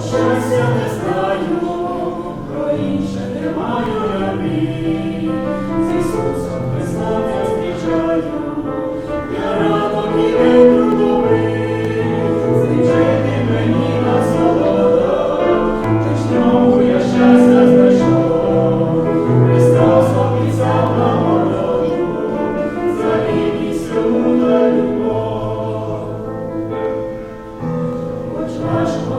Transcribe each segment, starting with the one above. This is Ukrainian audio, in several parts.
Щастя не знаю,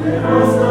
важко